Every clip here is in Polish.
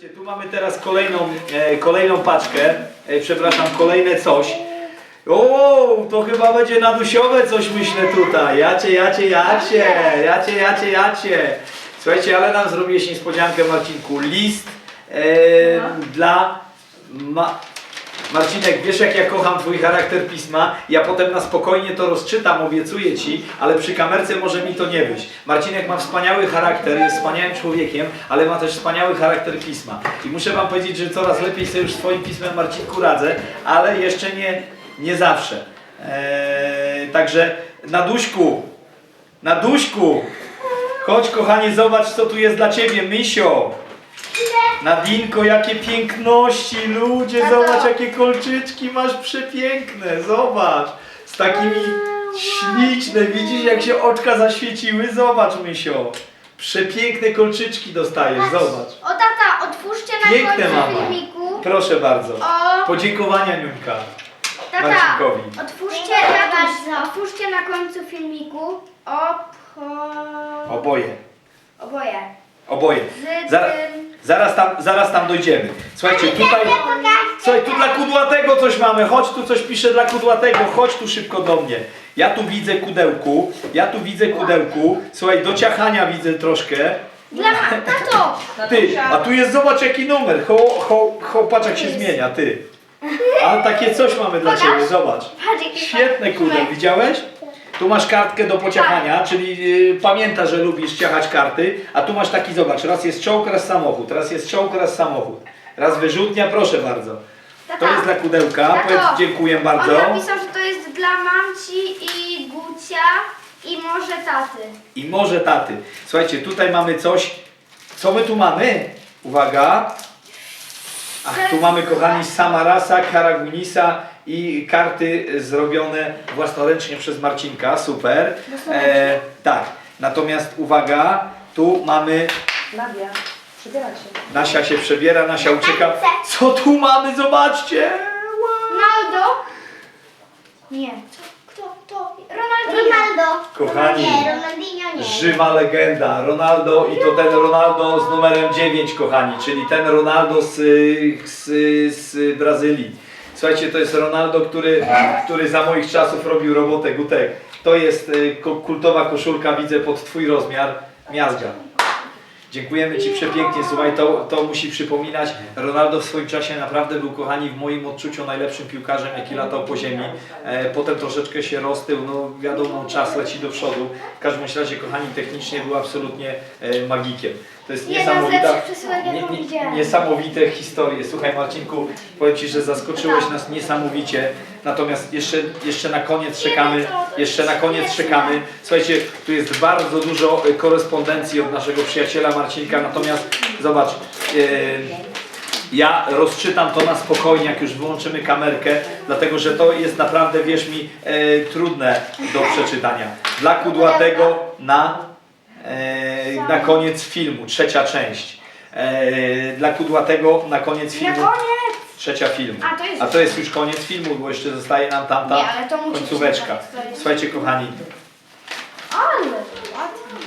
Słuchajcie, tu mamy teraz kolejną, e, kolejną paczkę, e, przepraszam, kolejne coś. O, to chyba będzie nadusiowe coś myślę tutaj. Jacie, jacie, jacie, jacie, jacie, jacie. Słuchajcie, ale nam zrobiłeś niespodziankę Marcinku. List e, dla ma, Marcinek, wiesz jak ja kocham twój charakter pisma, ja potem na spokojnie to rozczytam, obiecuję ci, ale przy kamerce może mi to nie wyjść. Marcinek ma wspaniały charakter, jest wspaniałym człowiekiem, ale ma też wspaniały charakter pisma. I muszę wam powiedzieć, że coraz lepiej sobie już swoim pismem Marcinku radzę, ale jeszcze nie, nie zawsze. Eee, także na duśku, na duśku, chodź kochanie, zobacz co tu jest dla ciebie, Mysio. Nadinko, jakie piękności, ludzie, Tato. zobacz jakie kolczyczki masz przepiękne, zobacz. Z takimi śliczne, widzisz jak się oczka zaświeciły? Zobacz, Mysio. Przepiękne kolczyczki dostajesz, zobacz. O tata, otwórzcie na Piękne, końcu mama. filmiku. Proszę bardzo. O, Podziękowania, Niunka. tata, Marcinkowi. otwórzcie na, otwórzcie na końcu filmiku. Obcho... Oboje, Oboje. oboje. Z Zaraz, tym... zaraz, tam, zaraz tam dojdziemy. Słuchajcie, tutaj... Słuchaj, tu dla kudłatego coś mamy. Chodź tu coś pisze dla kudłatego. Chodź tu szybko do mnie. Ja tu widzę kudełku. Ja tu widzę kudełku. Słuchaj, do ciachania widzę troszkę. Dla. Tato! Ty, a tu jest, zobacz jaki numer. Ho, ho, ho, patrz jak się zmienia, ty. A takie coś mamy dla ciebie, zobacz. Świetne kudeł, widziałeś? Tu masz kartkę do pociachania, czyli yy, pamięta, że lubisz ciachać karty, a tu masz taki, zobacz, raz jest czołg, raz samochód, raz jest czołg, raz samochód. Raz wyrzutnia, proszę bardzo. To jest dla kudełka, Tato, powiedz dziękuję bardzo. On napisał, że to jest dla mamci i Gucia i może taty. I może taty. Słuchajcie, tutaj mamy coś. Co my tu mamy? Uwaga. Ach, tu mamy kochani Samarasa, Karagunisa i karty zrobione własnoręcznie przez Marcinka. Super. E, tak. Natomiast uwaga, tu mamy Nadia, przebierać się. Nasia się przebiera, Nasia ucieka. Co tu mamy? Zobaczcie! Ronaldo? Nie. Kto? Kto? Ronaldinho. Ronaldo. Kochani, Nie, Ronaldinho nie. Żywa legenda, Ronaldo i to ten Ronaldo z numerem 9, kochani, czyli ten Ronaldo z, z, z Brazylii. Słuchajcie, to jest Ronaldo, który, który za moich czasów robił robotę Gutek. To jest y, kultowa koszulka, widzę pod Twój rozmiar, miazga. Dziękujemy Ci przepięknie, słuchaj, to, to musi przypominać, Ronaldo w swoim czasie naprawdę był, kochani, w moim odczuciu najlepszym piłkarzem, jaki latał po ziemi. E, potem troszeczkę się roztył, no wiadomo, czas leci do przodu. W każdym razie, kochani, technicznie był absolutnie e, magikiem. To jest Jedna z niesamowita, lepszych przesyłek, jaką widziałem. niesamowite historie. Słuchaj Marcinku, powiem Ci, że zaskoczyłeś nas niesamowicie. Natomiast jeszcze, jeszcze na koniec czekamy, jeszcze na koniec czekamy. Słuchajcie, tu jest bardzo dużo e, korespondencji od naszego przyjaciela Marcinka, natomiast zobacz, e, ja rozczytam to na spokojnie, jak już wyłączymy kamerkę, dlatego że to jest naprawdę, wierz mi, e, trudne do przeczytania. Dla kudłatego na, na koniec filmu, trzecia część. Dla kudłatego na koniec filmu! Trzecia filmu. A, to jest- A to jest już koniec filmu, bo jeszcze zostaje nam tamta Nie, ale to musi końcóweczka. Słuchajcie kochani, Ale ładnie.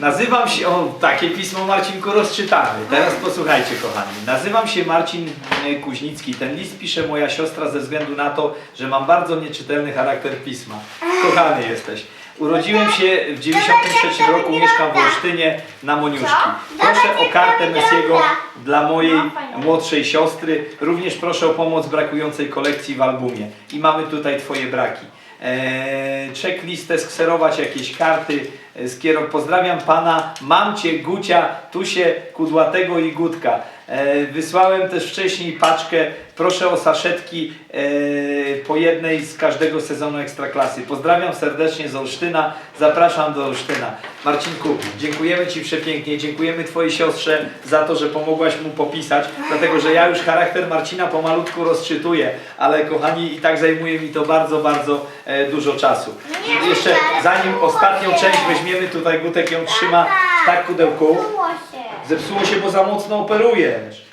Nazywam się, o takie pismo Marcinku rozczytamy. Teraz posłuchajcie kochani. Nazywam się Marcin e, Kuźnicki. Ten list pisze moja siostra ze względu na to, że mam bardzo nieczytelny charakter pisma. Kochany jesteś. Urodziłem się w 93 roku, mieszkam w Olsztynie na Moniuszki. Proszę o kartę Messiego dla mojej młodszej siostry. Również proszę o pomoc brakującej kolekcji w albumie. I mamy tutaj Twoje braki. Eee, checklistę skserować, jakieś karty, e, skierow. Pozdrawiam pana Mamcie, Gucia, Tusie, Kudłatego i Gutka. E, wysłałem też wcześniej paczkę, proszę o saszetki e, po jednej z każdego sezonu Ekstraklasy. Pozdrawiam serdecznie z Olsztyna, zapraszam do Olsztyna. Marcinku, dziękujemy Ci przepięknie, dziękujemy Twojej siostrze za to, że pomogłaś mu popisać, dlatego że ja już charakter Marcina pomalutku rozczytuję, ale kochani i tak zajmuje mi to bardzo, bardzo e, dużo czasu. Nie, Jeszcze zanim ostatnią część weźmiemy, tutaj Gutek ją trzyma w tak kudełku. Zepsuło się, bo za mocno operujesz.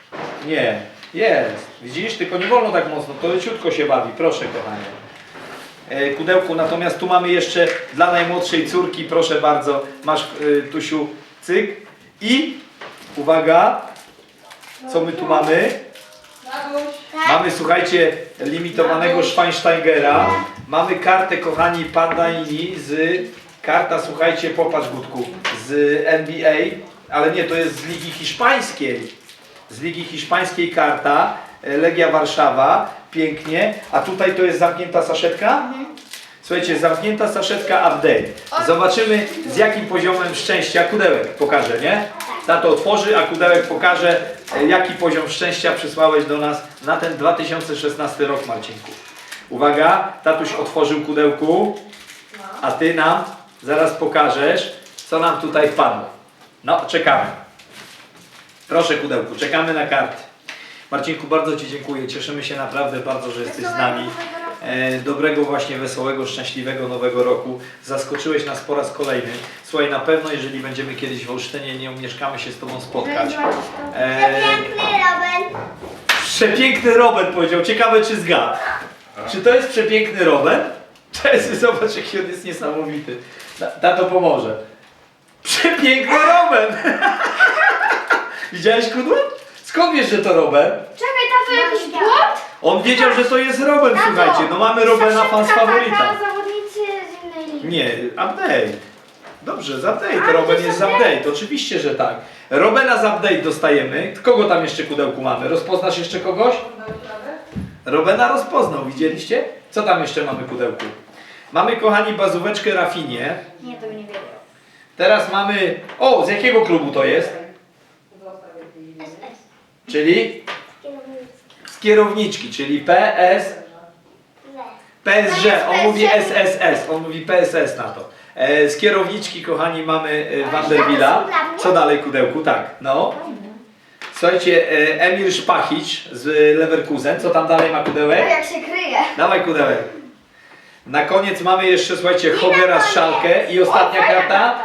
Nie, jest. Widzisz? Tylko nie wolno tak mocno, to leciutko się bawi. Proszę, kochanie. E, Kudełku, natomiast tu mamy jeszcze dla najmłodszej córki, proszę bardzo, masz e, Tusiu cyk i uwaga, Co my tu mamy? Mamy, słuchajcie, limitowanego Schweinsteigera. Mamy kartę, kochani, Pandaini z... Karta, słuchajcie, popatrz Gutku, z NBA, ale nie, to jest z Ligi Hiszpańskiej. Z Ligi Hiszpańskiej karta, e, Legia Warszawa, pięknie. A tutaj to jest zamknięta saszetka? Słuchajcie, zamknięta saszetka update. Zobaczymy z jakim poziomem szczęścia kudełek pokaże, nie? Tato otworzy, a kudełek pokaże e, jaki poziom szczęścia przysłałeś do nas na ten 2016 rok Marcinku. Uwaga, tatuś otworzył kudełku, a ty nam zaraz pokażesz co nam tutaj wpadło. No, czekamy. Proszę kudełku, czekamy na karty. Marcinku, bardzo Ci dziękuję. Cieszymy się naprawdę bardzo, że jesteś z nami. E, dobrego właśnie, wesołego, szczęśliwego nowego roku. Zaskoczyłeś nas po raz kolejny. Słuchaj, na pewno jeżeli będziemy kiedyś w Olsztynie, nie umieszkamy się z Tobą spotkać. E, Piękny Robin. przepiękny Robert powiedział. Ciekawe czy zgadł. Czy to jest przepiękny Robert? Cześć, zobacz jaki on jest niesamowity. Ta- Tato pomoże. Przepiękny Robert! Widziałeś kudło? Skąd wiesz, że to Robert? Czekaj, tato, jakiś płot? On wiedział, że to jest Robert, słuchajcie. No mamy Robena fans Saszetka favorita. taka, zawodnicy z innej ligi. Nie, update. Dobrze, z update. A, Roben to jest z jest update, oczywiście, że tak. Robena z update dostajemy. Kogo tam jeszcze kudełku mamy? Rozpoznasz jeszcze kogoś? Robena rozpoznał, widzieliście? Co tam jeszcze mamy kudełku? Mamy, kochani, bazóweczkę Rafinie. Nie, to nie wiedział. Teraz mamy... O, z jakiego klubu to jest? Czyli z kierowniczki, czyli PS... PSG, on mówi SSS, on mówi PSS na to. E, z kierowniczki, kochani, mamy e, Vanderwilla. Co dalej, kudełku? Tak, no. Słuchajcie, e, Emil Szpachicz z Leverkusen. Co tam dalej ma kudełek? jak się kryje. Dawaj kudełek. Na koniec mamy jeszcze, słuchajcie, Hogera z. Szalkę. I ostatnia karta.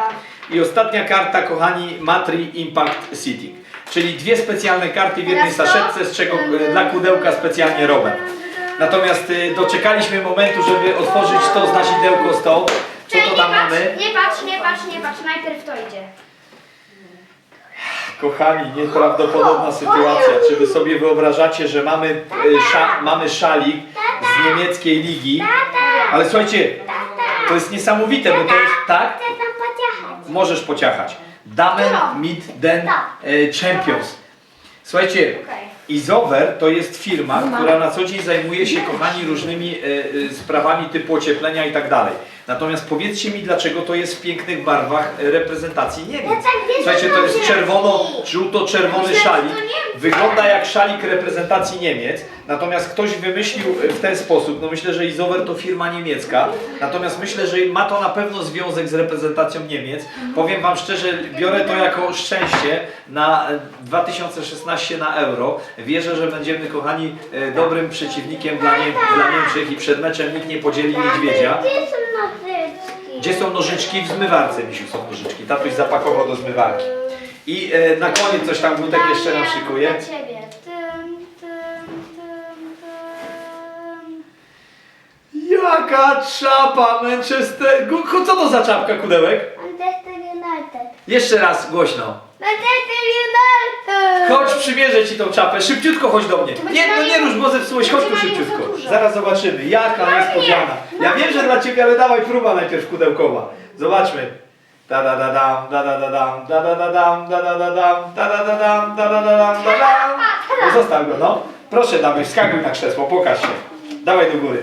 I ostatnia karta, kochani, Matri Impact City. Czyli dwie specjalne karty w jednej saszetce, z czego e, dla kudełka specjalnie Robert. Natomiast y, doczekaliśmy momentu, żeby otworzyć to z tą. Co Czyli to tam mamy? nie patrz, nie patrz, nie patrz, najpierw to idzie. Kochani, nieprawdopodobna sytuacja. Czy wy sobie wyobrażacie, że mamy, y, sza, mamy szalik z niemieckiej ligi? Ale słuchajcie, to jest niesamowite, bo to jest tak? Możesz pociachać. Damen mit den y, Champions. Słuchajcie. Izover to jest firma, która na co dzień zajmuje się, kochani, różnymi e, e, sprawami typu ocieplenia i tak dalej. Natomiast powiedzcie mi, dlaczego to jest w pięknych barwach e, reprezentacji Niemiec. tak Słuchajcie, to jest czerwono, żółto-czerwony szalik. Wygląda jak szalik reprezentacji Niemiec, natomiast ktoś wymyślił e, w ten sposób, no myślę, że Izover to firma niemiecka, natomiast myślę, że ma to na pewno związek z reprezentacją Niemiec. Powiem Wam szczerze, biorę to jako szczęście na e, 2016 na Euro. Wierzę, że będziemy, kochani, e, dobrym przeciwnikiem dla, Niem dla Niemczech i przed meczem nikt nie podzieli niedźwiedzia. Gdzie są nożyczki? Gdzie są nożyczki? W zmywarce, misiu, są nożyczki. Tatuś zapakował do zmywarki. I e, na koniec coś tam Gutek jeszcze nam szykuje. Jaka czapa Manchester... Gu- Co to za czapka, kudełek? Manchester United. Jeszcze raz głośno. Manchester United! Chodź, przymierzę ci tą czapę. Szybciutko chodź do mnie. Nie, no nie rusz, bo zepsułeś. Chodź tu szybciutko. Zaraz zobaczymy. Jaka niespodziana. Ja wiem, że dla ciebie, ale dawaj próba najpierw kudełkowa. Zobaczmy. Da da da dam, da da da dam, da da da dam, da da da dam, da da da dam, da da da dam, da dam. No zostaw go, no. Proszę, dawaj, wskakuj na krzesło, pokaż się. Dawaj do góry.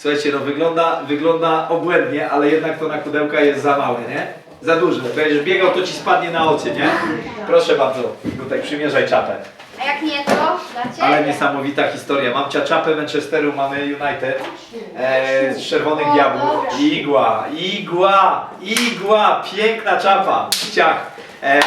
Słuchajcie, no wygląda, wygląda obłędnie, ale jednak to na kudełka jest za małe, nie? Za duże. Będziesz biegał, to ci spadnie na oczy, nie? Proszę bardzo, tutaj przymierzaj czapę. A jak nie to, dla ciebie. Ale niesamowita historia. Mam czapę Manchesteru, mamy United e, z czerwonych O, diabłów. dobra. Igła, igła, igła, piękna czapa. Ciach. E,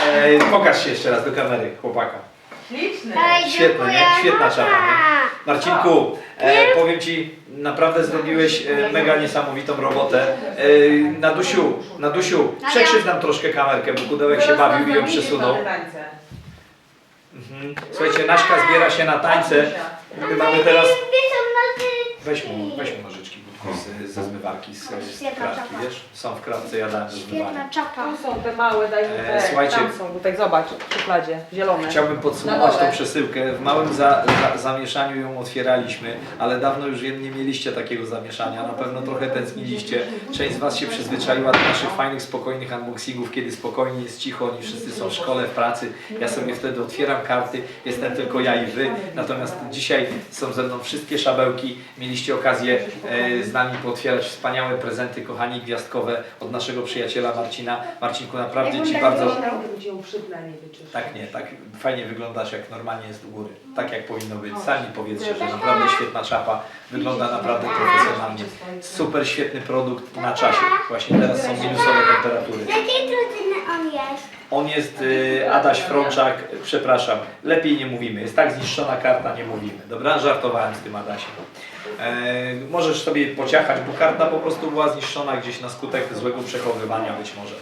pokaż się jeszcze raz do kamery, chłopaka. Śliczny. Ej, Świetne, dziękuję. nie? Świetna nie? Mama. Marcinku, e, powiem Ci, naprawdę zrobiłeś e, mega niesamowitą robotę. E, Nadusiu, Nadusiu, przekrzyw nam troszkę kamerkę, bo kudełek się bawił i ją przesunął. Mhm. Słuchajcie, Naśka zbiera się na tańce. My mamy teraz... Weź mu, weź mu nożyczki. Budku. Ze zmywarki, z, z Świetna kratki, czapa. wiesz? Są w kratce, ja dałem zmywania. Świetna czapa. Tam są te małe, daj mi E, te, słuchajcie. tam są, tutaj zobacz, w szufladzie, zielone. Chciałbym podsumować tą przesyłkę. W małym za, za, zamieszaniu ją otwieraliśmy, ale dawno już nie mieliście takiego zamieszania. Na pewno trochę tęskniliście. Część z Was się przyzwyczaiła do naszych fajnych, spokojnych unboxingów, kiedy spokojnie jest cicho, oni wszyscy są w szkole, w pracy. Ja sobie wtedy otwieram karty, jestem tylko ja i Wy. Natomiast dzisiaj są ze mną wszystkie szabełki. Mieliście okazję e, z nami pootwierać wspaniałe prezenty, kochani, gwiazdkowe od naszego przyjaciela Marcina. Marcinku, naprawdę Ci bardzo... Nie wyczyszczę. Tak, nie, tak fajnie wyglądasz jak normalnie jest u góry. Tak jak powinno być. Sami powiedzcie, że naprawdę świetna czapa. Wygląda naprawdę profesjonalnie. Super świetny produkt na czasie. Właśnie teraz są minusowe temperatury. Jakiej drużyny on jest? On jest y, Adaś Frączak, przepraszam, lepiej nie mówimy. Jest tak zniszczona karta, nie mówimy. Dobra, żartowałem z tym Adasiem. E, możesz sobie pociachać, bo karta po prostu była zniszczona gdzieś na skutek złego przechowywania być może.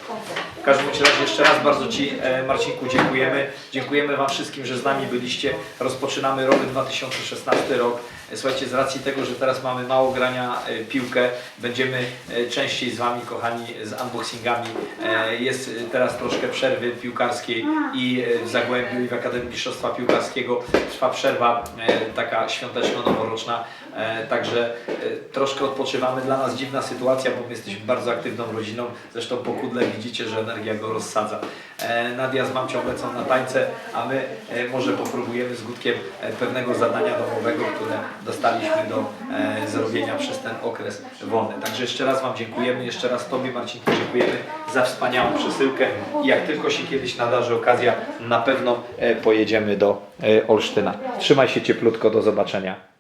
W każdym razie jeszcze raz bardzo Ci e, Marcinku dziękujemy. Dziękujemy Wam wszystkim, że z nami byliście. Rozpoczynamy rok 2016 rok. Słuchajcie, z racji tego, że teraz mamy mało grania e, piłkę, będziemy e, częściej z Wami, kochani, z unboxingami. E, Jest teraz troszkę przerwy piłkarskiej i w Zagłębiu i w Akademii Mistrzostwa Piłkarskiego trwa przerwa taka świąteczno-noworoczna. E, Także e, troszkę odpoczywamy. Dla nas dziwna sytuacja, bo my jesteśmy bardzo aktywną rodziną. Zresztą po kudle widzicie, że energia go rozsadza. E, Nadia z mamcią lecą na tańce, a my może popróbujemy z Gutkiem pewnego zadania domowego, które dostaliśmy do zrobienia przez ten okres wolny. Także jeszcze raz Wam dziękujemy. Jeszcze raz Tobie Marcinku dziękujemy za wspaniałą przesyłkę i jak tylko się kiedyś nadarzy okazja, na pewno pojedziemy do Olsztyna. Trzymaj się cieplutko, do zobaczenia.